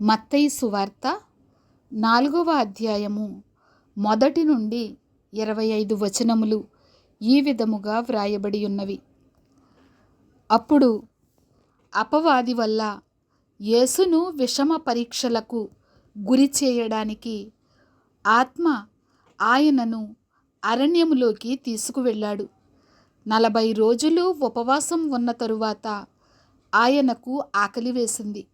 మత్తయి సువార్త నాలుగవ అధ్యాయము మొదటి నుండి ఇరవై ఐదు వచనములు ఈ విధముగా వ్రాయబడి ఉన్నవి అప్పుడు అపవాది వల్ల యేసును విషమ పరీక్షలకు గురి చేయడానికి ఆత్మ ఆయనను అరణ్యములోకి తీసుకువెళ్ళాడు. నలభై రోజులు ఉపవాసం ఉన్న తరువాత ఆయనకు ఆకలి వేసింది.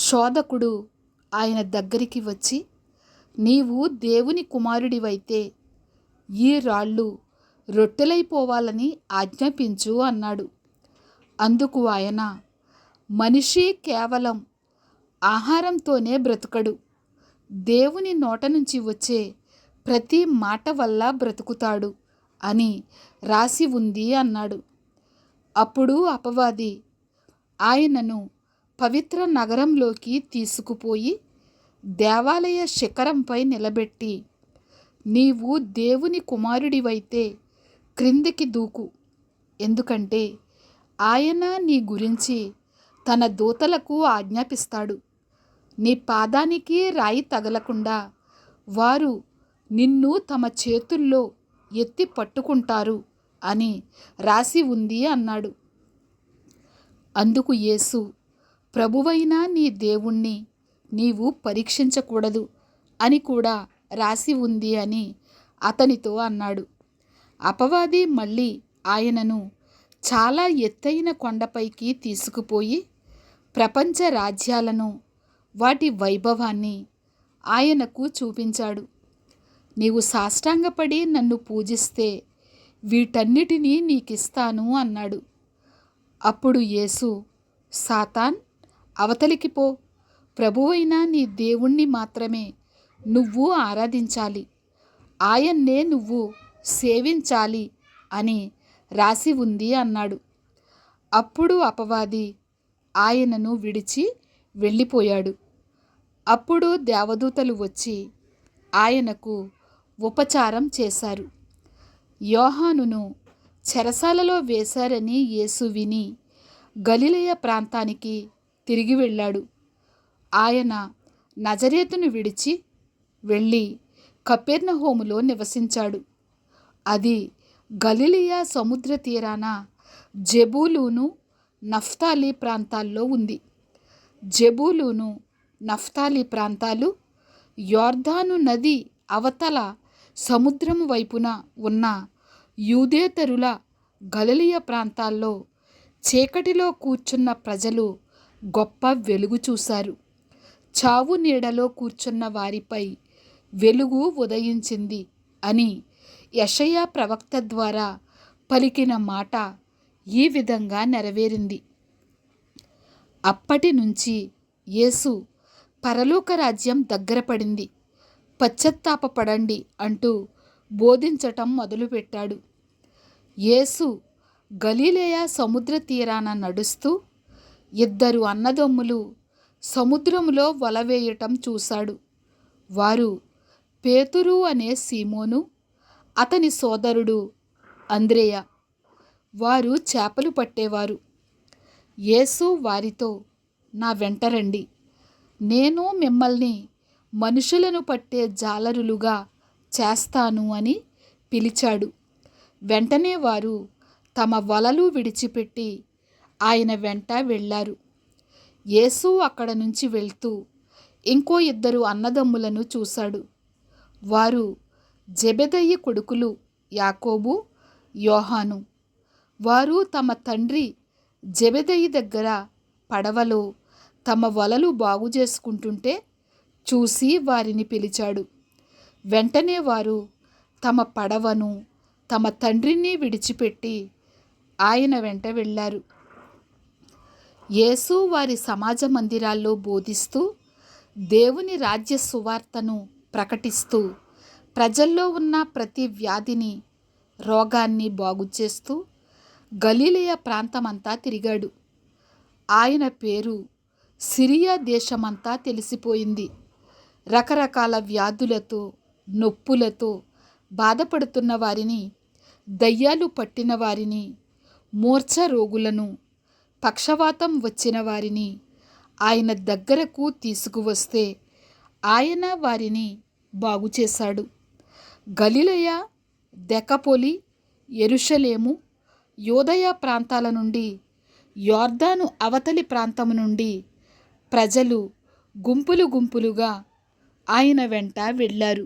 శోధకుడు ఆయన దగ్గరికి వచ్చి నీవు దేవుని కుమారుడివైతే ఈ రాళ్ళు రొట్టెలైపోవాలని ఆజ్ఞాపించు అన్నాడు. అందుకు ఆయన మనిషి కేవలం ఆహారంతోనే బ్రతుకడు. దేవుని నోట నుంచి వచ్చే ప్రతి మాట వల్ల బ్రతుకుతాడు అని రాసి ఉంది అన్నాడు. అప్పుడు అపవాది ఆయనను పవిత్ర నగరంలోకి తీసుకుపోయి దేవాలయ శిఖరంపై నిలబెట్టి నీవు దేవుని కుమారుడివైతే క్రిందికి దూకు. ఎందుకంటే ఆయన నీ గురించి తన దూతలకు ఆజ్ఞాపిస్తాడు. నీ పాదానికి రాయి తగలకుండా వారు నిన్ను తమ చేతుల్లో ఎత్తి పట్టుకుంటారు అని రాసి ఉంది అన్నాడు. అందుకు యేసు ప్రభువైన నీ దేవుణ్ణి నీవు పరీక్షించకూడదు అని కూడా రాసి ఉంది అని అతనితో అన్నాడు. అపవాది మళ్ళీ ఆయనను చాలా ఎత్తైన కొండపైకి తీసుకుపోయి ప్రపంచ రాజ్యాలను వాటి వైభవాన్ని ఆయనకు చూపించాడు. నీవు సాష్టాంగపడి నన్ను పూజిస్తే వీటన్నిటినీ నీకిస్తాను అన్నాడు. అప్పుడు యేసు సాతాన్ అవతలికి పో. ప్రభువైన నీ దేవుణ్ణి మాత్రమే నువ్వు ఆరాధించాలి. ఆయన్నే నువ్వు సేవించాలి అని రాసి ఉంది అన్నాడు. అప్పుడు అపవాది ఆయనను విడిచి వెళ్ళిపోయాడు. అప్పుడు దేవదూతలు వచ్చి ఆయనకు ఉపచారం చేశారు. యోహానును చెరసాలలో వేశారని యేసు విని గలిలయ ప్రాంతానికి తిరిగి వెళ్ళాడు. ఆయన నజరేతును విడిచి వెళ్ళి కపెర్నహోములో నివసించాడు. అది గలిలియా సముద్ర తీరాన జబూలూను నఫ్తాలి ప్రాంతాల్లో ఉంది. జబూలూను నఫ్తాలి ప్రాంతాలు యోర్ధాను నది అవతల సముద్రం వైపున ఉన్న యూదేతరుల గలలియ ప్రాంతాల్లో చీకటిలో కూర్చున్న ప్రజలు గొప్ప వెలుగు చూశారు. చావు నీడలో కూర్చున్న వారిపై వెలుగు ఉదయించింది అని యషయా ప్రవక్త ద్వారా పలికిన మాట ఈ విధంగా నెరవేరింది. అప్పటి నుంచి యేసు పరలోక రాజ్యం దగ్గర పడింది. పశ్చత్తాపపడండి అంటూ బోధించటం మొదలుపెట్టాడు. యేసు గలీలేయ సముద్ర తీరాన నడుస్తూ ఇద్దరు అన్నదమ్ములు సముద్రములో వలవేయటం చూశాడు. వారు పేతురు అనే సీమోను అతని సోదరుడు అంద్రేయ వారు చేపలు పట్టేవారు. యేసు వారితో నా వెంట రండి. నేను మిమ్మల్ని మనుషులను పట్టే జాలరులుగా చేస్తాను అని పిలిచాడు. వెంటనే వారు తమ వలలు విడిచిపెట్టి ఆయన వెంట వెళ్ళారు. యేసు అక్కడ నుంచి వెళ్తూ ఇంకో ఇద్దరు అన్నదమ్ములను చూశాడు. వారు జబెదయ్య కొడుకులు యాకోబు యోహాను. వారు తమ తండ్రి జబెదయ్య దగ్గర పడవలో తమ వలలు బాగు చేసుకుంటుంటే చూసి వారిని పిలిచాడు. వెంటనే వారు తమ పడవను తమ తండ్రిని విడిచిపెట్టి ఆయన వెంట వెళ్ళారు. యేసు వారి సమాజ మందిరాల్లో బోధిస్తూ దేవుని రాజ్య సువార్తను ప్రకటిస్తూ ప్రజల్లో ఉన్న ప్రతి వ్యాధిని రోగాన్ని బాగు చేస్తూ గలీలయ ప్రాంతమంతా తిరిగాడు. ఆయన పేరు సిరియా దేశమంతా తెలిసిపోయింది. రకరకాల వ్యాధులతో నొప్పులతో బాధపడుతున్న వారిని దయ్యాలు పట్టిన వారిని మూర్ఛ రోగులను పక్షవాతం వచ్చిన వారిని ఆయన దగ్గరకు తీసుకువస్తే ఆయన వారిని బాగు చేశాడు గలిలయ దెకపోలి ఎరుషలేము యోదయ ప్రాంతాల నుండి యోర్దాను అవతలి ప్రాంతము నుండి ప్రజలు గుంపులు గుంపులుగా ఆయన వెంట వెళ్ళారు.